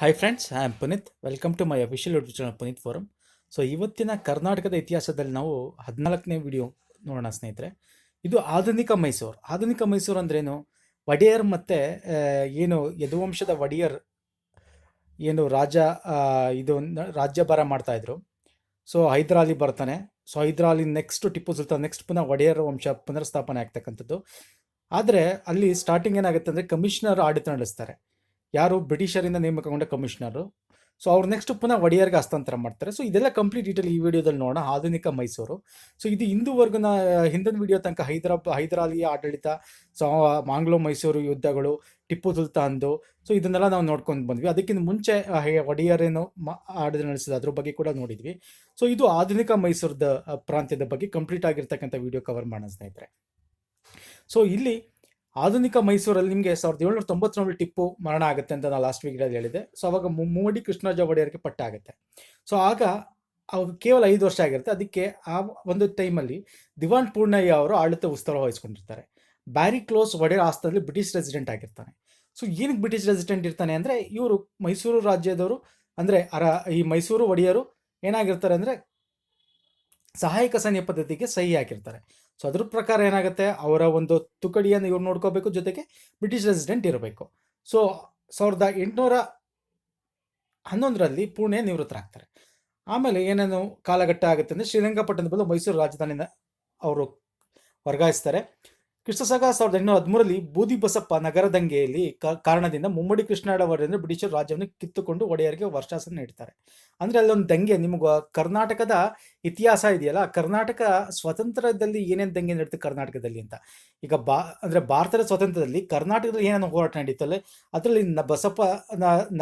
Hi friends I am Puneet welcome to my official YouTube channel Puneet forum so ಇವತ್ತಿನ ಕರ್ನಾಟಕದ ಇತಿಹಾಸದಲ್ಲಿ ನಾವು ಹದಿನಾಲ್ಕನೇ ವಿಡಿಯೋ ನೋಡೋಣ ಸ್ನೇಹಿತರೆ. ಇದು ಆಧುನಿಕ ಮೈಸೂರು. ಆಧುನಿಕ ಮೈಸೂರು ಅಂದ್ರೇನು? ಒಡೆಯರ್ ಮತ್ತು ಏನು ಯದುವಂಶದ ಒಡೆಯರ್, ಏನು ರಾಜ ಇದು ರಾಜ್ಯಭಾರ ಮಾಡ್ತಾಯಿದ್ರು ಸೊ ಹೈದರಾಲಿ ಬರ್ತಾನೆ. So Hyder Ali next Tipu Sultan next ಪುನಃ ಒಡೆಯರ್ ವಂಶ ಪುನರ್ಸ್ಥಾಪನೆ ಆಗ್ತಕ್ಕಂಥದ್ದು. ಆದರೆ, ಅಲ್ಲಿ ಸ್ಟಾರ್ಟಿಂಗ್ ಏನಾಗುತ್ತೆ ಅಂದರೆ ಕಮಿಷನರ್ ಆಡಳಿತ ನಡೆಸ್ತಾರೆ. ಯಾರು ಬ್ರಿಟಿಷರಿಂದ ನೇಮಕಗೊಂಡ ಕಮಿಷನರು. ಸೊ ಅವ್ರು ನೆಕ್ಸ್ಟ್ ಪುನಃ ಒಡೆಯರ್ಗೆ ಹಸ್ತಾಂತರ ಮಾಡ್ತಾರೆ. ಸೊ ಇದೆಲ್ಲ ಕಂಪ್ಲೀಟ್ ಡೀಟೇಲ್ ಈ ವಿಡಿಯೋದಲ್ಲಿ ನೋಡೋಣ. ಆಧುನಿಕ ಮೈಸೂರು. ಸೊ ಇದು ಇಂದುವರೆಗೂ ಹಿಂದಿನ ವಿಡಿಯೋ ತನಕ ಹೈದರಾಬ್, ಹೈದರಾಲಿಯ ಆಡಳಿತ, ಸೊ ಮಾಂಗ್ಲೋ ಮೈಸೂರು ಯುದ್ಧಗಳು, ಟಿಪ್ಪು ಸುಲ್ತಾನ್ದು. ಸೊ ಇದನ್ನೆಲ್ಲ ನಾವು ನೋಡ್ಕೊಂಡು ಬಂದ್ವಿ. ಅದಕ್ಕಿಂತ ಮುಂಚೆ ಒಡೆಯರೇನು ಆಡಳಿತ ನಡೆಸಿದ ಅದ್ರ ಬಗ್ಗೆ ಕೂಡ ನೋಡಿದ್ವಿ. ಸೊ ಇದು ಆಧುನಿಕ ಮೈಸೂರದ ಪ್ರಾಂತ್ಯದ ಬಗ್ಗೆ ಕಂಪ್ಲೀಟ್ ಆಗಿರ್ತಕ್ಕಂಥ ವಿಡಿಯೋ ಕವರ್ ಮಾಡಿಸ್ತಾ ಸ್ನೇಹಿತರೆ. ಸೊ ಇಲ್ಲಿ ಆಧುನಿಕ ಮೈಸೂರಲ್ಲಿ ನಿಮಗೆ ಸಾವಿರದ ಏಳ್ನೂರ ತೊಂಬತ್ತರಲ್ಲಿ ಟಿಪ್ಪು ಮರಣ ಆಗುತ್ತೆ ಅಂತ ನಾನು ಲಾಸ್ಟ್ ವೀಕ್ ಹೇಳಿದೆ ಸೊ ಅವಾಗ ಮುಮ್ಮಡಿ ಕೃಷ್ಣರಾಜ ಒಡೆಯರ್ಗೆ ಪಟ್ಟ ಆಗುತ್ತೆ. ಸೊ ಆಗ ಅವಾಗ ಕೇವಲ ಐದು ವರ್ಷ ಆಗಿರುತ್ತೆ. ಅದಕ್ಕೆ ಆ ಒಂದು ಟೈಮಲ್ಲಿ ದಿವಾನ್ ಪೂರ್ಣಯ್ಯ ಅವರು ಆಡಳಿತ ಉತ್ಸವ ವಹಿಸ್ಕೊಂಡಿರ್ತಾರೆ. ಬ್ಯಾರಿ ಕ್ಲೋಸ್ ಒಡೆಯರ್ ಆಸ್ಥಾನದಲ್ಲಿ ಬ್ರಿಟಿಷ್ ರೆಸಿಡೆಂಟ್ ಆಗಿರ್ತಾನೆ. ಸೊ ಏನಕ್ಕೆ ಬ್ರಿಟಿಷ್ ರೆಸಿಡೆಂಟ್ ಇರ್ತಾನೆ ಅಂದರೆ ಇವರು ಮೈಸೂರು ರಾಜ್ಯದವರು ಅಂದರೆ ಅರ ಈ ಮೈಸೂರು ಒಡೆಯರು ಏನಾಗಿರ್ತಾರೆ ಅಂದರೆ ಸಹಾಯಕ ಸೈನ್ಯ ಪದ್ಧತಿಗೆ ಸಹಿ ಹಾಕಿರ್ತಾರೆ. ಸೊ ಅದ್ರ ಪ್ರಕಾರ ಏನಾಗುತ್ತೆ? ಅವರ ಒಂದು ತುಕಡಿಯನ್ನು ಇವ್ರು ನೋಡ್ಕೋಬೇಕು. ಜೊತೆಗೆ ಬ್ರಿಟಿಷ್ ರೆಸಿಡೆಂಟ್ ಇರಬೇಕು. ಸೊ ಸಾವಿರದ ಎಂಟುನೂರ ಹನ್ನೊಂದರಲ್ಲಿ ಪುಣೆ ನಿವೃತ್ತರಾಗ್ತಾರೆ. ಆಮೇಲೆ ಏನೇನು ಕಾಲಘಟ್ಟ ಆಗುತ್ತೆ ಅಂದರೆ ಶ್ರೀರಂಗಪಟ್ಟಣದ ಬದಲು ಮೈಸೂರು ರಾಜಧಾನಿಯಿಂದ ಅವರು ವರ್ಗಾಯಿಸ್ತಾರೆ. ಕೃಷ್ಣಸಾಗ ಸಾವಿರದ ಎಂಟುನೂರ ಹದಿಮೂರರಲ್ಲಿ ಬೂದಿ ಬಸಪ್ಪ ನಗರ ದಂಗೆಯಲ್ಲಿ ಕಾರಣದಿಂದ ಮುಮ್ಮಡಿ ಕೃಷ್ಣಾಡವರಿಂದ ಬ್ರಿಟಿಷರು ರಾಜ್ಯವನ್ನು ಕಿತ್ತುಕೊಂಡು ಒಡೆಯರಿಗೆ ವರ್ಷಾಸನ ನೀಡ್ತಾರೆ. ಅಂದರೆ ಅಲ್ಲೊಂದು ದಂಗೆ ನಿಮಗೆ ಕರ್ನಾಟಕದ ಇತಿಹಾಸ ಇದೆಯಲ್ಲ, ಕರ್ನಾಟಕ ಸ್ವತಂತ್ರದಲ್ಲಿ ಏನೇನು ದಂಗೆ ನಡೀತು ಕರ್ನಾಟಕದಲ್ಲಿ ಅಂತ. ಈಗ ಬಾ, ಅಂದರೆ ಭಾರತದ ಸ್ವತಂತ್ರದಲ್ಲಿ ಕರ್ನಾಟಕದಲ್ಲಿ ಏನೇನು ಹೋರಾಟ ನಡೀತಲ್ಲ ಅದರಲ್ಲಿ ಬಸಪ್ಪ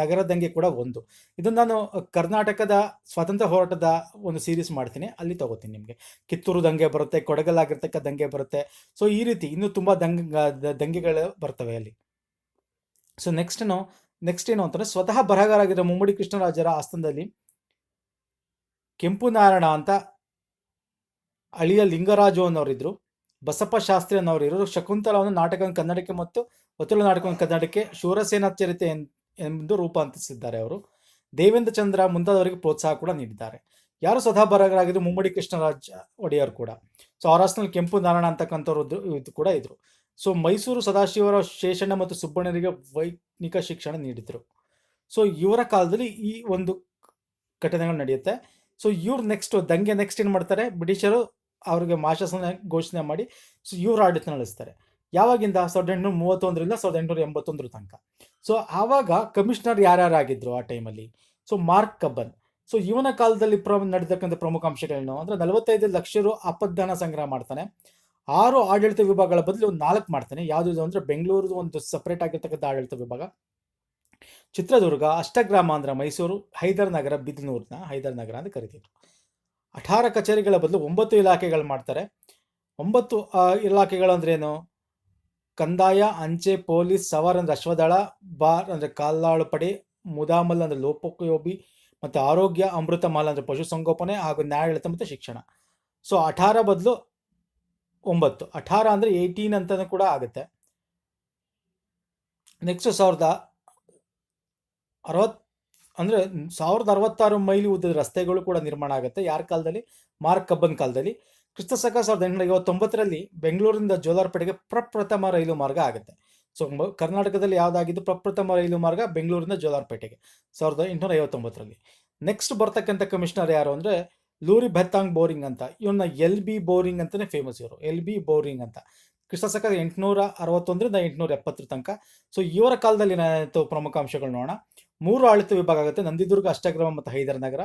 ನಗರ ದಂಗೆ ಕೂಡ ಒಂದು. ಇದನ್ನು ನಾನು ಕರ್ನಾಟಕದ ಸ್ವಾತಂತ್ರ್ಯ ಹೋರಾಟದ ಒಂದು ಸೀರೀಸ್ ಮಾಡ್ತೀನಿ, ಅಲ್ಲಿ ತಗೋತೀನಿ ನಿಮಗೆ. ಕಿತ್ತೂರು ದಂಗೆ ಬರುತ್ತೆ, ಕೊಡಗಲ್ಲಾಗಿರ್ತಕ್ಕ ದಂಗೆ ಬರುತ್ತೆ. ಸೊ ಈ ರೀತಿ ಇನ್ನೂ ತುಂಬ ದಂಗೆ ದಂಗೆಗಳು ಬರ್ತವೆ ಅಲ್ಲಿ. ಸೊ ನೆಕ್ಸ್ಟ್ ನೆಕ್ಸ್ಟ್ ಏನು ಅಂತಂದರೆ ಸ್ವತಃ ಬರಹಗಾರಾಗಿರೋ ಮುಮ್ಮಡಿ ಕೃಷ್ಣರಾಜರ ಆಸ್ಥಾನದಲ್ಲಿ ಕೆಂಪು ನಾರಾಯಣ ಅಂತ ಅಳಿಯ ಲಿಂಗರಾಜು ಅನ್ನೋರಿದ್ರು ಬಸಪ್ಪ ಶಾಸ್ತ್ರಿ ಅನ್ನೋರು ಇರೋರು ಶಕುಂತಲವನ್ನು ನಾಟಕ ಕನ್ನಡಕ್ಕೆ ಮತ್ತು ಒತ್ತುಳ ನಾಟಕ ಕನ್ನಡಕ್ಕೆ ಶೂರಸೇನಾ ಚರಿತೆ ಎಂದು ರೂಪಾಂತರಿಸಿದ್ದಾರೆ ಅವರು. ದೇವೇಂದ್ರ ಚಂದ್ರ ಮುಂತಾದವರಿಗೆ ಪ್ರೋತ್ಸಾಹ ಕೂಡ ನೀಡಿದ್ದಾರೆ. ಯಾರು ಸ್ವತಃ ಬರಹಗಾರಾಗಿದ್ರು ಮುಮ್ಮಡಿ ಕೃಷ್ಣರಾಜ ಒಡೆಯರ್ ಕೂಡ. ಸೊ ಅವರ ಆಸ್ಥಾನದಲ್ಲಿ ಕೆಂಪು ನಾರಾಯಣ ಅಂತಕ್ಕಂಥವ್ರು ಇದು ಕೂಡ ಇದ್ರು. ಸೊ, ಮೈಸೂರು ಸದಾಶಿವರ ಶೇಷಣ್ಣ ಮತ್ತು ಸುಬ್ಬಣ್ಣರಿಗೆ ವೈಜ್ಞಾನಿಕ ಶಿಕ್ಷಣ ನೀಡಿದರು. ಸೊ, ಇವರ ಕಾಲದಲ್ಲಿ ಈ ಒಂದು ಘಟನೆಗಳು ನಡೆಯುತ್ತೆ. ಸೊ ಇವ್ರು ನೆಕ್ಸ್ಟ್ ದಂಗೆ ನೆಕ್ಸ್ಟ್ ಏನು ಮಾಡ್ತಾರೆ? ಬ್ರಿಟಿಷರು ಅವ್ರಿಗೆ ಮಾಶಾಸನ ಘೋಷಣೆ ಮಾಡಿ ಸೊ ಇವ್ರ ಆಡಳಿತ ನಡೆಸ್ತಾರೆ. ಯಾವಾಗಿಂದ? ಸಾವಿರದ ಎಂಟುನೂರ ಮೂವತ್ತೊಂದರಿಂದ ಸಾವಿರದ ಎಂಟುನೂರ ಎಂಬತ್ತೊಂದರ ತನಕ. ಸೊ ಆವಾಗ ಕಮಿಷನರ್ ಯಾರ್ಯಾರಾಗಿದ್ರು ಆ ಟೈಮಲ್ಲಿ ಸೊ ಮಾರ್ಕ್ ಕಬ್ಬನ್. ಸೊ ಇವನ ಕಾಲದಲ್ಲಿ ಪ್ರ ನಡೆದಕ್ಕಂಥ ಪ್ರಮುಖ ಅಂಶಗಳೇನು? ಅಂದರೆ ನಲವತ್ತೈದು ಲಕ್ಷ ರು ಅಪದಾನ ಸಂಗ್ರಹ ಮಾಡ್ತಾನೆ. ಆರು ಆಡಳಿತ ವಿಭಾಗಗಳ ಬದಲು ಒಂದು ನಾಲ್ಕು ಮಾಡ್ತಾನೆ. ಯಾವುದು ಅಂದರೆ ಬೆಂಗಳೂರು ಒಂದು ಸಪ್ರೇಟ್ ಆಗಿರ್ತಕ್ಕಂಥ ಆಡಳಿತ ವಿಭಾಗ. ಚಿತ್ರದುರ್ಗ ಅಷ್ಟಗ್ರಾಮ ಅಂದ್ರೆ ಮೈಸೂರು, ಹೈದರ್ ನಗರ, ಬಿದನೂರ್ನ ಹೈದರ್ ನಗರ ಅಂತ ಕರಿತಿದ್ರು ಅಠಾರ ಕಚೇರಿಗಳ ಬದಲು ಒಂಬತ್ತು ಇಲಾಖೆಗಳು ಮಾಡ್ತಾರೆ. ಒಂಬತ್ತು ಇಲಾಖೆಗಳಂದ್ರೇನು? ಕಂದಾಯ, ಅಂಚೆ, ಪೊಲೀಸ್, ಸವಾರ್ ಅಂದ್ರೆ ಅಶ್ವದಳ, ಬಾರ್ ಅಂದ್ರೆ ಕಾಲಾಳು ಪಡೆ, ಮುದಾಮಲ್ ಅಂದ್ರೆ ಲೋಪೋಪಯೋಗಿ, ಮತ್ತು ಆರೋಗ್ಯ ಅಮೃತ ಮಾಲ್ ಅಂದ್ರೆ ಪಶುಸಂಗೋಪನೆ ಹಾಗೂ ನ್ಯಾಯಾಡಳಿತ ಮತ್ತು ಶಿಕ್ಷಣ. ಸೊ, ಅಠಾರ ಬದಲು ಒಂಬತ್ತು. ಅಠಾರ ಅಂದ್ರೆ ಏಯ್ಟೀನ್ ಅಂತಲೂ ಕೂಡ ಆಗುತ್ತೆ. ನೆಕ್ಸ್ಟ್ ಸಾವಿರದ ಅರವತ್, ಅಂದರೆ ಸಾವಿರದ ಅರವತ್ತಾರು ಮೈಲಿ ಉದ್ದದ ರಸ್ತೆಗಳು ಕೂಡ ನಿರ್ಮಾಣ ಆಗುತ್ತೆ. ಯಾರ ಕಾಲದಲ್ಲಿ? ಮಾರ್ಕ್ ಕಬ್ಬನ್ ಕಾಲದಲ್ಲಿ. ಕ್ರಿಸ್ತಶಕ ಸಾವಿರದ ಎಂಟುನೂರ ಐವತ್ತೊಂಬತ್ತರಲ್ಲಿ ಬೆಂಗಳೂರಿಂದ ಜೋಲಾರ್ಪೇಟೆಗೆ ಪ್ರಪ್ರಥಮ ರೈಲು ಮಾರ್ಗ ಆಗುತ್ತೆ. ಸೊ ಕರ್ನಾಟಕದಲ್ಲಿ ಯಾವುದಾಗಿದ್ದು ಪ್ರಪ್ರಥಮ ರೈಲು ಮಾರ್ಗ? ಬೆಂಗಳೂರಿಂದ ಜೋಲಾರ್ಪೇಟೆಗೆ, ಸಾವಿರದ ಎಂಟುನೂರ ಐವತ್ತೊಂಬತ್ತರಲ್ಲಿ. ನೆಕ್ಸ್ಟ್ ಬರ್ತಕ್ಕಂಥ ಕಮಿಷನರ್ ಯಾರು ಅಂದರೆ ಲೂರಿ ಬೆತ್ತಾಂಗ್ ಬೋರಿಂಗ್ ಅಂತ. ಇವನ್ನ ಎಲ್ ಬಿ ಬೋರಿಂಗ್ ಅಂತಲೇ ಫೇಮಸ್ ಇವರು. ಎಲ್ ಬಿ ಬೋರಿಂಗ್ ಅಂತ. ಕ್ರಿಸ್ತಶಕ ಎಂಟುನೂರ ಅರವತ್ತೊಂದರಿಂದ ಎಂಟುನೂರ ಎಪ್ಪತ್ತರ ತನಕ. ಸೊ, ಇವರ ಕಾಲದಲ್ಲಿ ಏನಾಯಿತು ಪ್ರಮುಖ ಅಂಶಗಳು ನೋಡೋಣ. ಮೂರು ಆಳಿತ ವಿಭಾಗ ಆಗುತ್ತೆ. ನಂದಿದುರ್ಗ, ಅಷ್ಟಗ್ರಾಮ ಮತ್ತು ಹೈದರ್ ನಗರ.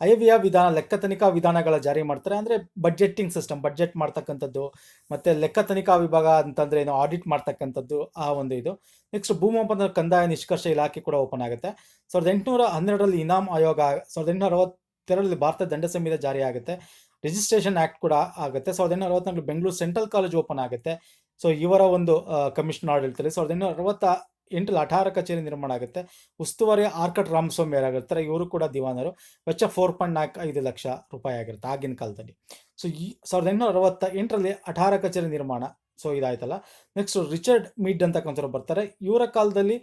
ಅಯವ್ಯಯ ವಿಧಾನ, ಲೆಕ್ಕ ತನಿಖಾ ವಿಧಾನಗಳ ಜಾರಿ ಮಾಡ್ತಾರೆ. ಅಂದರೆ ಬಜೆಟ್ಟಿಂಗ್ ಸಿಸ್ಟಮ್ ಬಜೆಟ್ ಮಾಡ್ತಕ್ಕಂಥದ್ದು ಮತ್ತು ಲೆಕ್ಕ ತನಿಖಾ ವಿಭಾಗ ಅಂತಂದರೆ ಏನು ಆಡಿಟ್ ಮಾಡ್ತಕ್ಕಂಥದ್ದು ಆ ಒಂದು ಇದು. ನೆಕ್ಸ್ಟ್ ಭೂಮಾಪನ ಕಂದಾಯ ನಿಷ್ಕರ್ಷ ಇಲಾಖೆ ಕೂಡ ಓಪನ್ ಆಗುತ್ತೆ. ಸಾವಿರದ ಎಂಟುನೂರ ಹನ್ನೆರಡರಲ್ಲಿ ಇನಾಮ್ ಆಯೋಗ, ಸಾವಿರದ ಎಂಟುನೂರ ಅರವತ್ತೆರಡರಲ್ಲಿ ಭಾರತ ದಂಡ ಸಂಹಿತೆ ಜಾರಿ ಆಗುತ್ತೆ. ರಿಜಿಸ್ಟ್ರೇಷನ್ ಆ್ಯಕ್ಟ್ ಕೂಡ ಆಗುತ್ತೆ. ಸಾವಿರದ ಎಂಟುನೂರ ಅರವತ್ನಾಲ್ಕು ಬೆಂಗಳೂರು ಸೆಂಟ್ರಲ್ ಕಾಲೇಜ್ ಓಪನ್ ಆಗುತ್ತೆ. ಸೊ ಇವರ ಒಂದು ಕಮಿಷನ್ ಆಡಳಿತದಲ್ಲಿ ಸಾವಿರದ ಎಂಟುನೂರ ಅರವತ್ತ ಎಂಟರಲ್ಲಿ ಅಠಾರ ಕಚೇರಿ ನಿರ್ಮಾಣ ಆಗುತ್ತೆ. ಉಸ್ತುವಾರಿ ಆರ್ಕಟ್ ರಾಮಸ್ವಾಮಿ ಯಾರಾಗಿರ್ತಾರೆ ಇವರು ಕೂಡ ದಿವಾನರು. ವೆಚ್ಚ ಫೋರ್ ಪಾಯಿಂಟ್ ನಾಲ್ಕು ಐದು ಲಕ್ಷ ರೂಪಾಯಿ ಆಗಿರುತ್ತೆ ಆಗಿನ ಕಾಲದಲ್ಲಿ. ಸೊ ಈ ಸಾವಿರದ ಎಂಟುನೂರ ಅರವತ್ತ ಎಂಟರಲ್ಲಿ ಅಠಾರ ಕಚೇರಿ ನಿರ್ಮಾಣ. ಸೊ ಇದಾಯ್ತಲ್ಲ. ನೆಕ್ಸ್ಟ್ ರಿಚರ್ಡ್ ಮಿಡ್ ಅಂತಕ್ಕಂಥವ್ರು ಬರ್ತಾರೆ. ಇವರ ಕಾಲದಲ್ಲಿ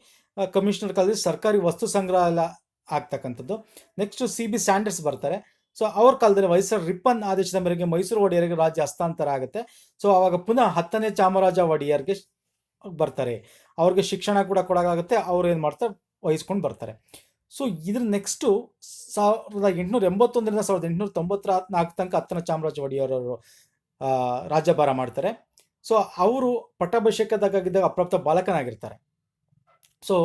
ಕಮಿಷನರ್ ಕಾಲದಲ್ಲಿ ಸರ್ಕಾರಿ ವಸ್ತು ಸಂಗ್ರಹಾಲಯ ಆಗ್ತಕ್ಕಂಥದ್ದು. ನೆಕ್ಸ್ಟ್ ಸಿ ಬಿ ಸ್ಯಾಂಡರ್ಸ್ ಬರ್ತಾರೆ. ಸೊ ಅವ್ರ ಕಾಲದಲ್ಲಿ ವೈಸರ್ ರಿಪ್ಪನ್ ಆದೇಶದ ಮೇರೆಗೆ ಮೈಸೂರು ಒಡೆಯರಿಗೆ ರಾಜ್ಯ ಹಸ್ತಾಂತರ ಆಗುತ್ತೆ. ಸೊ ಅವಾಗ ಪುನಃ ಹತ್ತನೇ ಚಾಮರಾಜ ಒಡೆಯರ್ಗೆ ಬರ್ತಾರೆ. ಅವ್ರಿಗೆ ಶಿಕ್ಷಣ ಕೂಡ ಕೊಡೋಕ್ಕಾಗುತ್ತೆ, ಅವ್ರು ಏನು ಮಾಡ್ತಾರೆ, ವಹಿಸ್ಕೊಂಡು ಬರ್ತಾರೆ. ಸೊ ಇದ್ರ ನೆಕ್ಸ್ಟು ಸಾವಿರದ ಎಂಟುನೂರ ಎಂಬತ್ತೊಂದರಿಂದ ಸಾವಿರದ ಎಂಟುನೂರ ತೊಂಬತ್ತರ ನಾಲ್ಕು ತನಕ ಹತ್ತನ ಚಾಮರಾಜ ಒಡೆಯರವರು ರಾಜ್ಯಭಾರ ಮಾಡ್ತಾರೆ. ಸೊ ಅವರು ಪಟ್ಟಾಭಿಷೇಕದಾಗಿದ್ದಾಗ ಅಪ್ರಾಪ್ತ ಬಾಲಕನಾಗಿರ್ತಾರೆ. ಸೊ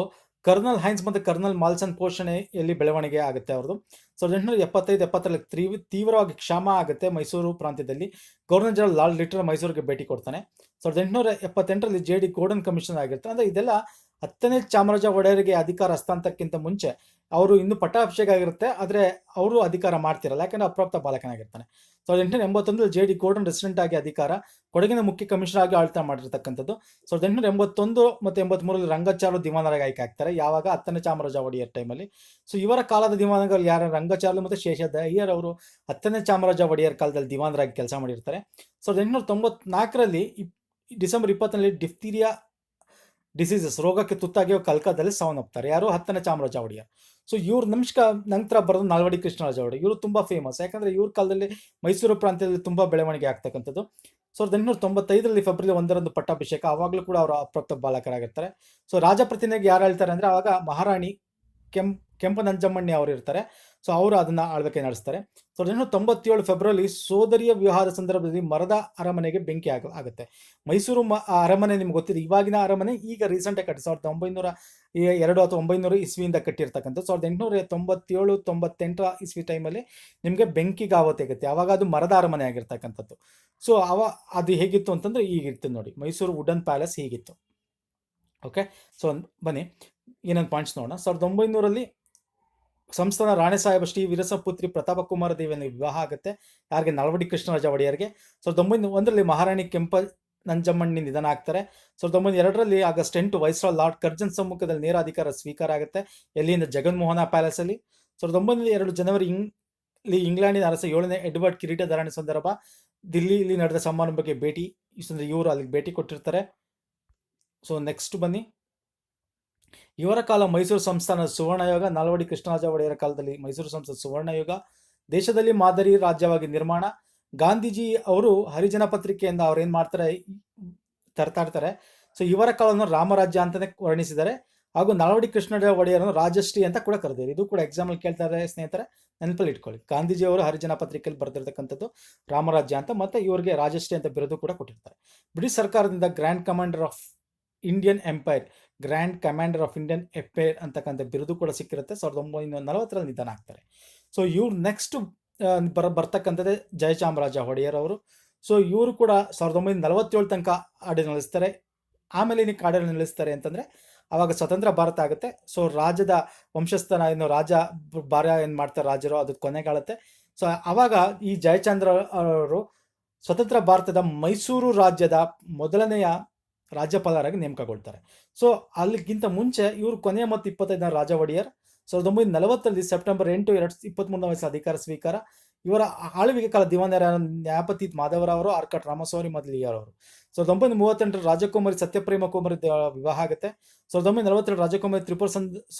ಕರ್ನಲ್ ಹೈನ್ಸ್ ಮತ್ತು ಕರ್ನಲ್ ಮಾಲ್ಸನ್ ಪೋಷಣೆಯಲ್ಲಿ ಬೆಳವಣಿಗೆ ಆಗುತ್ತೆ ಅವ್ರದ್ದು. ಸಾವಿರದ ಎಂಟುನೂರ ಎಪ್ಪತ್ತೈದು, ಎಪ್ಪತ್ತರಲ್ಲಿ ತೀವ್ ತೀವ್ರವಾಗಿ ಕ್ಷಾಮ ಆಗುತ್ತೆ ಮೈಸೂರು ಪ್ರಾಂತ್ಯದಲ್ಲಿ. ಗವರ್ನರ್ ಜನರಲ್ ಲಾಲ್ ಲಿಟರ್ ಮೈಸೂರಿಗೆ ಭೇಟಿ ಕೊಡ್ತಾನೆ. ಸಾವಿರದ ಎಂಟುನೂರ ಎಪ್ಪತ್ತೆಂಟರಲ್ಲಿ ಜೆ ಡಿ ಗೋಲ್ಡನ್ ಕಮಿಷನ್ ಆಗಿರ್ತಾರೆ ಅಂದರೆ ಇದೆಲ್ಲ ಹತ್ತನೇ ಚಾಮರಾಜ ಒಡೆಯರಿಗೆ ಅಧಿಕಾರ ಹಸ್ತಾಂತರಕ್ಕಿಂತ ಮುಂಚೆ ಅವರು ಇನ್ನೂ ಪಟ್ಟಾಭಿಷೇಕ ಆಗಿರುತ್ತೆ, ಆದರೆ ಅವರು ಅಧಿಕಾರ ಮಾಡ್ತಿರಲ್ಲ, ಯಾಕಂದ್ರೆ ಅಪ್ರಾಪ್ತ ಬಾಲಕನಾಗಿರ್ತಾನೆ. ಸಾವಿರದ ಎಂಟುನೂರ ಎಂಬತ್ತೊಂದರಲ್ಲಿ ಜೆ ಡಿ ಗೋರ್ಡನ್ ರೆಸಿಡೆಂಟ್ ಆಗಿ ಅಧಿಕಾರ, ಕೊಡಗಿನ ಮುಖ್ಯ ಕಮಿಷನರ್ ಆಗಿ ಆಳ್ತಾ ಮಾಡಿರ್ತಕ್ಕಂಥದ್ದು. ಸಾವಿರದ ಎಂಟುನೂರ ಎಂಬತ್ತೊಂದು ಮತ್ತು ಎಂಬತ್ಮೂರಲ್ಲಿ ರಂಗಚಾಲು ದಿವಾನರಾಗಿ ಆಯ್ಕೆ ಆಗ್ತಾರೆ, ಯಾವಾಗ? ಹತ್ತನೇ ಚಾಮರಾಜ ಒಡೆಯರ್ ಟೈಮಲ್ಲಿ ಸೊ ಇವರ ಕಾಲದ ದಿವಾನಗಳು ಯಾರು? ರಂಗಚಾರು ಮತ್ತು ಶೇಷದ ಅಯ್ಯರ್ ಅವರು ಹತ್ತನೇ ಚಾಮರಾಜ ಒಡೆಯರ್ ಕಾಲದಲ್ಲಿ ದಿವಾನರಾಗಿ ಕೆಲಸ ಮಾಡಿರ್ತಾರೆ. ಸಾವಿರದ ಎಂಟುನೂರ ತೊಂಬತ್ನಾಲ್ಕರಲ್ಲಿ ಡಿಸೆಂಬರ್ ಇಪ್ಪತ್ತರಲ್ಲಿ ಡಿಫ್ತೀರಿಯಾ ಡಿಸೀಸಸ್ ರೋಗಕ್ಕೆ ತುತ್ತಾಗಿ ಕಲ್ಕದಲ್ಲಿ ಸಾವನ್ನಪ್ತಾರೆ. ಯಾರು? ಹತ್ತನೇ ಚಾಮರಾಜ ಒಡೆಯರ್. ಸೊ ಇವ್ರ ನಮಸ್ಕಾರ ನಂತರ ಬರೋದು ನಾಲ್ವಡಿ ಕೃಷ್ಣರಾಜ ಅವರು ಇವರು ತುಂಬ ಫೇಮಸ್ ಯಾಕಂದರೆ ಇವ್ರ ಕಾಲದಲ್ಲಿ ಮೈಸೂರು ಪ್ರಾಂತ್ಯದಲ್ಲಿ ತುಂಬ ಬೆಳವಣಿಗೆ ಆಗ್ತಕ್ಕಂಥದ್ದು. ಸಾವಿರದ ಎಂಟುನೂರ ತೊಂಬತ್ತೈದರಲ್ಲಿ ಫೆಬ್ರವರಿ ಒಂದರಂದು ಪಟ್ಟಾಭಿಷೇಕ. ಆವಾಗಲೂ ಕೂಡ ಅವರು ಅಪ್ರಾಪ್ತ ಬಾಲಕರಾಗಿರ್ತಾರೆ. ಸೊ ರಾಜಪ್ರತಿನಿಧಿಗೆ ಯಾರು ಹೇಳ್ತಾರೆ ಅಂದರೆ ಆವಾಗ ಮಹಾರಾಣಿ ಕೆಂಪ್, ಕೆಂಪು ನಂಜಮ್ಮಣ್ಣಿ ಅವರು ಇರ್ತಾರೆ. ಸೊ ಅವರು ಅದನ್ನು ಆಳ್ವಿಕೆ ನಡೆಸ್ತಾರೆ. ಸಾವಿರದ ಎಂಟುನೂರ ತೊಂಬತ್ತೇಳು ಫೆಬ್ರವರಿ ಸೋದರಿಯ ವಿವಾಹದ ಸಂದರ್ಭದಲ್ಲಿ ಮರದ ಅರಮನೆಗೆ ಬೆಂಕಿ ಆಗ, ಆಗುತ್ತೆ. ಮೈಸೂರು ಮ ಅರಮನೆ ನಿಮ್ಗೆ ಗೊತ್ತಿದೆ, ಇವಾಗಿನ ಅರಮನೆ ಈಗ ರೀಸೆಂಟಾಗಿ ಕಟ್ಟಿ ಸಾವಿರದ ಒಂಬೈನೂರ ಎರಡು ಅಥವಾ ಒಂಬೈನೂರು ಇಸ್ವಿಯಿಂದ ಕಟ್ಟಿರ್ತಕ್ಕಂಥ ಸಾವಿರದ ಎಂಟುನೂರ ತೊಂಬತ್ತೇಳು ತೊಂಬತ್ತೆಂಟರ ಇಸ್ವಿ ಟೈಮಲ್ಲಿ ನಿಮಗೆ ಬೆಂಕಿಗೆ ಆಗುತ್ತೆ. ಆವಾಗ ಅದು ಮರದ ಅರಮನೆ ಆಗಿರ್ತಕ್ಕಂಥದ್ದು. ಸೊ ಅವ, ಅದು ಹೇಗಿತ್ತು ಅಂತಂದ್ರೆ ಈಗಿತ್ತು ನೋಡಿ. ಮೈಸೂರು ವುಡನ್ ಪ್ಯಾಲೇಸ್ ಹೀಗಿತ್ತು. ಓಕೆ ಸೊ ಬನ್ನಿ. ಏನೊಂದು ಪಾಯಿಂಟ್ಸ್ ನೋಡೋಣ. ಸಾವಿರದ ಒಂಬೈನೂರಲ್ಲಿ ಸಂಸ್ಥಾನ ರಾಣೆ ಸಾಹೇಬ ಶ್ರೀ ವೀರಸಪುತ್ರಿ ಪ್ರತಾಪ ಕುಮಾರ ದೇವಿಯನ್ನು ವಿವಾಹ ಆಗುತ್ತೆ. ಯಾರಿಗೆ? ನಳವಡಿ ಕೃಷ್ಣರಾಜ ಒಡೆಯರ್ಗೆ. ಸಾವಿರದ ಒಂಬೈನೂರ ಒಂದರಲ್ಲಿ ಮಹಾರಾಣಿ ಕೆಂಪ ನಂಜಮ್ಮಣ್ಣಿ ನಿಧನ ಆಗ್ತಾರೆ. ಸಾವಿರದ ಒಂಬೈನೂರ ಎರಡರಲ್ಲಿ ಆಗಸ್ಟ್ ಎಂಟು ವೈಸ್ರಾಲ್ ಲಾರ್ಡ್ ಕರ್ಜನ್ ಸಮ್ಮುಖದಲ್ಲಿ ನೇರ ಅಧಿಕಾರ ಸ್ವೀಕಾರ ಆಗುತ್ತೆ. ಎಲ್ಲಿಂದ? ಜಗನ್ಮೋಹನ ಪ್ಯಾಲೇಸಲ್ಲಿ ಸಾವಿರದ ಒಂಬೈನೂರ ಎರಡು ಜನವರಿ ಇಂಗ್ಲಿ ಇಂಗ್ಲೆಂಡಿನ ಅರಸ ಏಳನೇ ಎಡ್ವರ್ಡ್ ಕಿರೀಟಧಾರಣೆ ಸಂದರ್ಭ ದಿಲ್ಲಿಯಲ್ಲಿ ನಡೆದ ಸಮಾರಂಭಕ್ಕೆ ಭೇಟಿ ಇವರು ಅಲ್ಲಿಗೆ ಭೇಟಿ ಕೊಟ್ಟಿರ್ತಾರೆ. ಸೊ ನೆಕ್ಸ್ಟ್ ಬನ್ನಿ. ಇವರ ಕಾಲ ಮೈಸೂರು ಸಂಸ್ಥಾನದ ಸುವರ್ಣಯುಗ ನಾಲ್ವಡಿ ಕೃಷ್ಣರಾಜ ಒಡೆಯರ ಕಾಲದಲ್ಲಿ ಮೈಸೂರು ಸಂಸ್ಥಾನ ಸುವರ್ಣಯುಗ ದೇಶದಲ್ಲಿ ಮಾದರಿ ರಾಜ್ಯವಾಗಿ ನಿರ್ಮಾಣ. ಗಾಂಧೀಜಿ ಅವರು ಹರಿಜನ ಪತ್ರಿಕೆಯಿಂದ ಅವ್ರು ಏನು ಮಾಡ್ತಾರೆ? ತರ್ತಾ ಇರ್ತಾರೆ ಸೊ ಇವರ ಕಾಲವನ್ನು ರಾಮರಾಜ್ಯ ಅಂತಲೇ ವರ್ಣಿಸಿದ್ದಾರೆ. ಹಾಗೂ ನಾಲ್ವಡಿ ಕೃಷ್ಣರಾಜ ಒಡೆಯರನ್ನು ರಾಜಶ್ರೀ ಅಂತ ಕೂಡ ಕರೆದಿದ್ದಾರೆ. ಇದು ಕೂಡ ಎಕ್ಸಾಂಪಲ್ ಕೇಳ್ತಾರೆ ಸ್ನೇಹಿತರೆ, ನೆನಪಲ್ಲಿ ಇಟ್ಕೊಳ್ಳಿ. ಗಾಂಧೀಜಿ ಅವರು ಹರಿಜನ ಪತ್ರಿಕೆಯಲ್ಲಿ ಬರೆದಿರ್ತಕ್ಕಂಥದ್ದು ರಾಮರಾಜ್ಯ ಅಂತ, ಮತ್ತೆ ಇವರಿಗೆ ರಾಜಶ್ರೀ ಅಂತ ಬಿರುದು ಕೂಡ ಕೊಟ್ಟಿರ್ತಾರೆ. ಬ್ರಿಟಿಷ್ ಸರ್ಕಾರದಿಂದ grand commander of Indian empire grand commander of Indian affair ಅಂತಕ್ಕಂಥ ಬಿರುದು ಕೂಡ ಸಿಕ್ಕಿರುತ್ತೆ. ಸಾವಿರದ ಒಂಬೈನೂರ ನಲವತ್ತರಲ್ಲಿ ನಿಧನ ಆಗ್ತಾರೆ ಸೊ ಇವ್ರು ನೆಕ್ಸ್ಟ್ ಬರ, ಬರ್ತಕ್ಕಂಥದ್ದೇ ಜಯಚಾಮರಾಜ ಒಡೆಯರ್ ಅವರು. ಸೊ ಇವರು ಕೂಡ ಸಾವಿರದ ಒಂಬೈನೂರ ನಲವತ್ತೇಳು ತನಕ ಆಡಿ ನಿಲ್ಲಿಸ್ತಾರೆ ಆಮೇಲೆ ಏನಕ್ಕೆ ಆಡಳಿತ ನಿಲ್ಲಿಸ್ತಾರೆ ಅಂತಂದರೆ ಆವಾಗ ಸ್ವತಂತ್ರ ಭಾರತ ಆಗುತ್ತೆ. ಸೊ ರಾಜ್ಯದ ವಂಶಸ್ಥನ ಏನು, ರಾಜ ಭಾರ ಏನು ಮಾಡ್ತಾರೆ ರಾಜರು, ಅದು ಕೊನೆಗಾಳುತ್ತೆ ಸೊ ಆವಾಗ ಈ ಜಯಚಂದ್ರ ಅವರು ಸ್ವತಂತ್ರ ಭಾರತದ ಮೈಸೂರು ರಾಜ್ಯದ ಮೊದಲನೆಯ ರಾಜ್ಯಪಾಲರಾಗಿ ನೇಮಕಗೊಳ್ತಾರೆ. ಸೊ ಅಲ್ಲಿಗಿಂತ ಮುಂಚೆ ಇವರು ಕೊನೆಯ ಮತ್ತು ಇಪ್ಪತ್ತೈದನೇ ರಾಜ ಒಡೆಯರ್ ಸಾವಿರದ ಒಂಬೈನೂರ ನಲವತ್ತರಲ್ಲಿ ಸೆಪ್ಟೆಂಬರ್ ಎಂಟು, ಎರಡು ಇಪ್ಪತ್ತ್ಮೂರನೇ ವಯಸ್ಸು ಅಧಿಕಾರ ಸ್ವೀಕಾರ. ಇವರ ಆಳ್ವಿಕೆ ಕಾಲ ದಿವಾನರ ನ್ಯಾಯಪತಿ ಮಾಧವರಾವರು ಆರ್ಕಟ್ ರಾಮಸ್ವಾಮಿ ಅವರು. ಸಾವಿರದ ಒಂಬೈನೂರ ಮೂವತ್ತೆಂಟರ ರಾಜಕುಮಾರಿ ಸತ್ಯಪ್ರೇಮ ಕುಮಾರಿ ವಿವಾಹ ಆಗುತ್ತೆ. ಸಾವಿರದ ಒಂಬೈನೂರ ನಲವತ್ತೆರಡು ರಾಜಕುಮಾರಿ ತ್ರಿಪುರ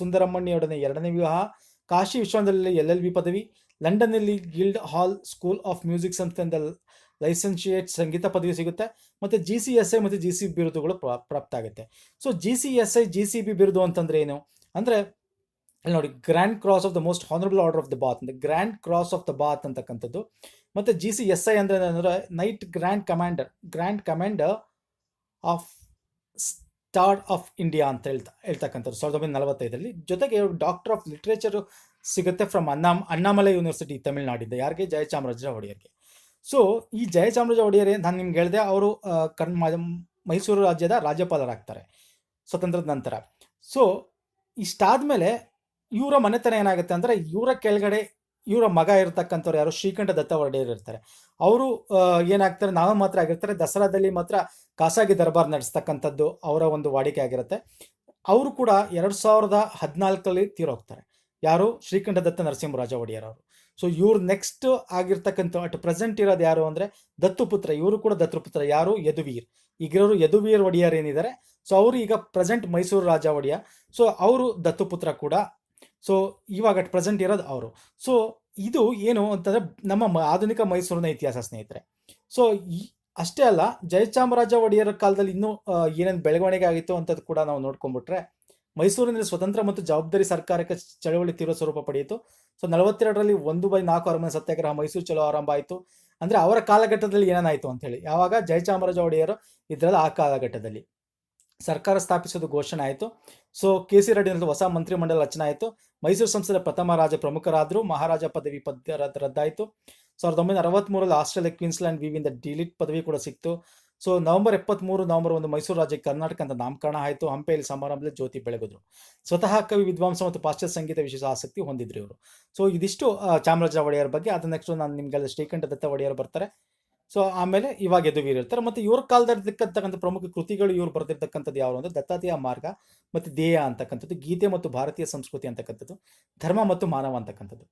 ಸುಂದರಮ್ಮಣ್ಣಿಯವರನೆ ಎರಡನೇ ವಿವಾಹ. ಕಾಶಿ ವಿಶ್ವದಲ್ಲಿ ಎಲ್ ಎಲ್ ಬಿ ಪದವಿ. ಲಂಡನ್ನಲ್ಲಿ guild hall school of music ಸಂಸ್ಥೆಯಿಂದ ಲೈಸೆನ್ಶಿಯೇಟ್ ಸಂಗೀತ ಪದವಿ ಸಿಗುತ್ತೆ ಮತ್ತು ಜಿ ಸಿ ಎಸ್ ಐ ಮತ್ತು ಜಿ ಸಿ ಬಿರುದುಗಳು ಪ್ರಾ- ಪ್ರಾಪ್ತ ಆಗುತ್ತೆ so G C S I, G C B ಬಿರುದು ಅಂತಂದ್ರೆ ಏನು? ಅಂದರೆ ಅಲ್ಲಿ ನೋಡಿ grand cross of the most honourable order of the Bath ಅಂದರೆ grand cross of the Bath ಅಂತಕ್ಕಂಥದ್ದು. ಮತ್ತು ಜಿ ಸಿ ಎಸ್ ಐ ಅಂದರೆ ಏನಂದರೆ knight grand commander grand commander of star of India ಅಂತ ಹೇಳ್ತಾ, ಹೇಳ್ತಕ್ಕಂಥದ್ದು ಸಾವಿರದ ಒಂಬೈನೂರ ನಲವತ್ತೈದರಲ್ಲಿ. ಜೊತೆಗೆ ಡಾಕ್ಟರ್ ಆಫ್ ಲಿಟ್ರೇಚರು ಸಿಗುತ್ತೆ ಫ್ರಮ್ ಅನ್ನಾಮ್ ಅಣ್ಣಾಮಲೈ ಯೂನಿವರ್ಸಿಟಿ ತಮಿಳ್ನಾಡಿಂದ ಯಾರಿಗೆ? ಜಯಚಾಮರಾಜ ಒಡೆಯರ್ಗೆ. ಸೊ ಈ ಜಯಚಾಮರಾಜ ಒಡೆಯರೇ ನಾನು ನಿಮ್ಗೆ ಹೇಳಿದೆ, ಅವರು ಕರ್ನ ಮೈಸೂರು ರಾಜ್ಯದ ರಾಜ್ಯಪಾಲರಾಗ್ತಾರೆ ಸ್ವತಂತ್ರದ ನಂತರ. ಸೊ ಇಷ್ಟಾದಮೇಲೆ ಇವರ ಮನೆತನ ಏನಾಗುತ್ತೆ ಅಂದರೆ, ಇವರ ಕೆಳಗಡೆ ಇವರ ಮಗ ಇರತಕ್ಕಂಥವ್ರು ಯಾರು? ಶ್ರೀಕಂಠ ದತ್ತ ಒಡೆಯರ್ ಇರ್ತಾರೆ. ಅವರು ಏನಾಗ್ತಾರೆ, ನಾವೇ ಮಾತ್ರ ಆಗಿರ್ತಾರೆ, ದಸರಾದಲ್ಲಿ ಮಾತ್ರ ಖಾಸಗಿ ದರ್ಬಾರ್ ನಡೆಸ್ತಕ್ಕಂಥದ್ದು ಅವರ ಒಂದು ವಾಡಿಕೆ ಆಗಿರುತ್ತೆ. ಅವರು ಕೂಡ ಎರಡು ಸಾವಿರದ ಹದಿನಾಲ್ಕರಲ್ಲಿ ತೀರೋಗ್ತಾರೆ. ಯಾರು? ಶ್ರೀಕಂಠ ದತ್ತ ನರಸಿಂಹರಾಜ ಒಡೆಯರ್ ಅವರು. ಸೊ ಇವ್ರ ನೆಕ್ಸ್ಟ್ ಆಗಿರ್ತಕ್ಕಂಥ ಅಟ್ ಪ್ರೆಸೆಂಟ್ ಇರೋದು ಯಾರು ಅಂದರೆ ದತ್ತುಪುತ್ರ ಇವರು ಕೂಡ ದತ್ತುಪುತ್ರ ಯಾರು? ಯದುವೀರ್. ಈಗಿರೋರು ಯದುವೀರ್ ಒಡೆಯರ್ ಏನಿದ್ದಾರೆ ಸೊ ಅವರು ಈಗ ಪ್ರೆಸೆಂಟ್ ಮೈಸೂರು ರಾಜ ಒಡೆಯ. ಸೊ ಅವರು ದತ್ತುಪುತ್ರ ಕೂಡ. ಸೊ ಇವಾಗ ಅಟ್ ಪ್ರೆಸೆಂಟ್ ಇರೋದು ಅವರು. ಸೊ ಇದು ಏನು ಅಂತಂದರೆ ನಮ್ಮ ಆಧುನಿಕ ಮೈಸೂರಿನ ಇತಿಹಾಸ ಸ್ನೇಹಿತರೆ. ಸೊ ಅಷ್ಟೇ ಅಲ್ಲ, ಜಯಚಾಮರಾಜ ಒಡೆಯರ ಕಾಲದಲ್ಲಿ ಇನ್ನೂ ಏನೇನು ಬೆಳವಣಿಗೆ ಆಗಿತ್ತು ಅಂತದ್ದು ಕೂಡ ನಾವು ನೋಡ್ಕೊಂಡ್ಬಿಟ್ರೆ ಮೈಸೂರಿನಲ್ಲಿ ಸ್ವತಂತ್ರ ಮತ್ತು ಜವಾಬ್ದಾರಿ ಸರ್ಕಾರಕ್ಕೆ ಚಳವಳಿ ತೀವ್ರ ಸ್ವರೂಪ ಪಡೆಯಿತು. ಸೊ ನಲವತ್ತೆರಡರಲ್ಲಿ ಒಂದು ಬೈ ನಾಲ್ಕು ಅರಮನೆ ಸತ್ಯಾಗ್ರಹ ಮೈಸೂರು ಚಲೋ ಆರಂಭ ಆಯಿತು. ಅಂದರೆ ಅವರ ಕಾಲಘಟ್ಟದಲ್ಲಿ ಏನಾಯಿತು ಅಂತ ಹೇಳಿ ಯಾವಾಗ ಜಯಚಾಮರಾಜ ಒಡೆಯರು ಇದರಲ್ಲಿ ಆ ಕಾಲಘಟ್ಟದಲ್ಲಿ ಸರ್ಕಾರ ಸ್ಥಾಪಿಸೋದು ಘೋಷಣೆ ಆಯಿತು. ಸೊ ಕೆ ಸಿ ರೆಡ್ಡಿ ಹೊಸ ಮಂತ್ರಿಮಂಡಲ ರಚನೆ ಆಯಿತು. ಮೈಸೂರು ಸಂಸ್ಥೆಯ ಪ್ರಥಮ ರಾಜ ಪ್ರಮುಖರಾದರು, ಮಹಾರಾಜ ಪದವಿ ಪದ್ಯ ರದ್- ರದ್ದಾಯಿತು. ಸಾವಿರದ ಒಂಬೈನೂರ ಅರವತ್ತ್ಮೂರಲ್ಲಿ ಆಸ್ಟ್ರೇಲಿಯಾ ಕ್ವೀನ್ಸ್ಲ್ಯಾಂಡ್ ವಿವಿಂದ ಡಿಲಿಟ್ ಪದವಿ ಕೂಡ ಸಿಕ್ತು. ಸೊ ನವೆಂಬರ್ ಎಪ್ಪತ್ತ್ಮೂರು ನವೆಂಬರ್ ಒಂದು ಮೈಸೂರು ರಾಜ್ಯಕ್ಕೆ ಕರ್ನಾಟಕ ಅಂತ ನಾಮಕರಣ ಆಯಿತು. ಹಂಪೆಯಲ್ಲಿ ಸಮಾರಂಭದಲ್ಲಿ ಜ್ಯೋತಿ ಬೆಳಗಿದ್ರು. ಸ್ವತಃ ಕವಿ, ವಿದ್ವಾಂಸ ಮತ್ತು ಪಾಶ್ಚಾತ್ಯ ಸಂಗೀತ ವಿಶೇಷ ಆಸಕ್ತಿ ಹೊಂದಿದ್ರು ಇವರು. ಸೊ ಇದಿಷ್ಟು ಚಾಮರಾಜ ಒಡೆಯರ್ ಬಗ್ಗೆ. ಅದು ನೆಕ್ಸ್ಟ್ ನಾನು ನಿಮಗೆಲ್ಲ ಶ್ರೀಕಂಠ ದತ್ತ ಒಡೆಯರ್ ಬರ್ತಾರೆ. ಸೊ ಆಮೇಲೆ ಇವಾಗ ಎದು ಇರ್ತಾರೆ ಮತ್ತು ಇವ್ರ ಕಾಲದಲ್ಲಿ ಪ್ರಮುಖ ಕೃತಿಗಳು ಇವರು ಬರೆದಿರ್ತಕ್ಕಂಥದ್ದು ಯಾವ ಅಂದರೆ ದತ್ತಾತೆಯ ಮಾರ್ಗ ಮತ್ತು ದೇಯ ಅಂತಕ್ಕಂಥದ್ದು, ಗೀತೆ ಮತ್ತು ಭಾರತೀಯ ಸಂಸ್ಕೃತಿ ಅಂತಕ್ಕಂಥದ್ದು, ಧರ್ಮ ಮತ್ತು ಮಾನವ ಅಂತಕ್ಕಂಥದ್ದು.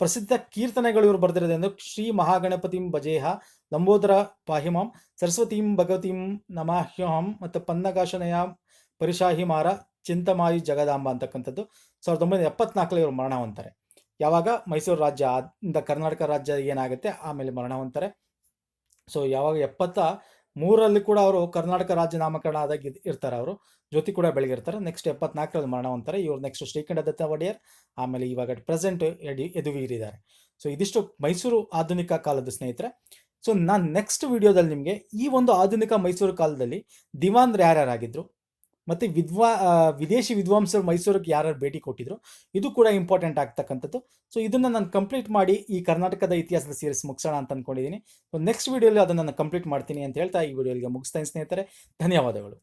ಪ್ರಸಿದ್ಧ ಕೀರ್ತನೆಗಳು ಇವರು ಬರೆದಿರೋದೆಂದು ಶ್ರೀ ಮಹಾಗಣಪತಿಂ ಭಜೇಹ ಲಂಬೋದರ ಪಾಹಿಮಾಂ ಸರಸ್ವತೀಂ ಭಗವತಿಂ ನಮಾಹ್ಯಂ ಮತ್ತು ಪನ್ನಗಾಶನಯ ಪರಿಶಾಹಿಮಾರ ಚಿಂತಮಾಯಿ ಜಗದಾಂಬ ಅಂತಕ್ಕಂಥದ್ದು. ಸಾವಿರದ ಒಂಬೈನೂರ ಎಪ್ಪತ್ನಾಲ್ಕಲ್ಲಿ ಇವರು ಮರಣ ಹೊಂತಾರೆ ಯಾವಾಗ? ಮೈಸೂರು ರಾಜ್ಯ ಇಂದ ಕರ್ನಾಟಕ ರಾಜ್ಯ ಏನಾಗುತ್ತೆ? ಆಮೇಲೆ ಮರಣ ಹೊಂತಾರೆ ಸೊ ಯಾವಾಗ ಎಪ್ಪತ್ತ ಮೂರರಲ್ಲಿ ಕೂಡ ಅವರು ಕರ್ನಾಟಕ ರಾಜ್ಯ ನಾಮಕರಣ ಆದಾಗ ಇರ್ತಾರೆ ಅವರು. ಜ್ಯೋತಿ ಕೂಡ ಬೆಳಗಿರ್ತಾರೆ ನೆಕ್ಸ್ಟ್ ಎಪ್ಪತ್ನಾಲ್ಕರಲ್ಲಿ ಮರಣ ಹೊಂತಾರೆ ಇವರು ನೆಕ್ಸ್ಟ್ ಶ್ರೀಕಂಠ ದತ್ತ ಒಡೆಯರ್. ಆಮೇಲೆ ಇವಾಗ ಪ್ರೆಸೆಂಟ್ ಎಡಿ ಎದುವೀರಿದ್ದಾರೆ. ಸೊ ಇದಿಷ್ಟು ಮೈಸೂರು ಆಧುನಿಕ ಕಾಲದ ಸ್ನೇಹಿತರೆ. ಸೊ ನಾನು ನೆಕ್ಸ್ಟ್ ವಿಡಿಯೋದಲ್ಲಿ ನಿಮಗೆ ಈ ಒಂದು ಆಧುನಿಕ ಮೈಸೂರು ಕಾಲದಲ್ಲಿ ದಿವಾನ್ರು ಯಾರ್ಯಾರಾಗಿದ್ರು? ಮತ್ತು ವಿದ್ವಾ ವಿದೇಶಿ ವಿದ್ವಾಂಸರು ಮೈಸೂರಿಗೆ ಯಾರು ಭೇಟಿ ಕೊಟ್ಟಿದ್ರು, ಇದು ಕೂಡ ಇಂಪಾರ್ಟೆಂಟ್ ಆಗ್ತಕ್ಕಂಥದ್ದು. ಸೊ ಇದನ್ನು ನಾನು ಕಂಪ್ಲೀಟ್ ಮಾಡಿ ಈ ಕರ್ನಾಟಕದ ಇತಿಹಾಸದ ಸೀರೀಸ್ ಮುಗಿಸೋಣ ಅಂತ ಅಂದ್ಕೊಂಡಿದ್ದೀನಿ ನೆಕ್ಸ್ಟ್ ವಿಡಿಯೋಲಿ ಅದನ್ನು ನಾನು ಕಂಪ್ಲೀಟ್ ಮಾಡ್ತೀನಿ ಅಂತ ಹೇಳ್ತಾ ಈ ವಿಡಿಯೋಲಿಗೆ ಮುಗಿಸ್ತಾ ಸ್ನೇಹಿತರೆ. ಧನ್ಯವಾದಗಳು.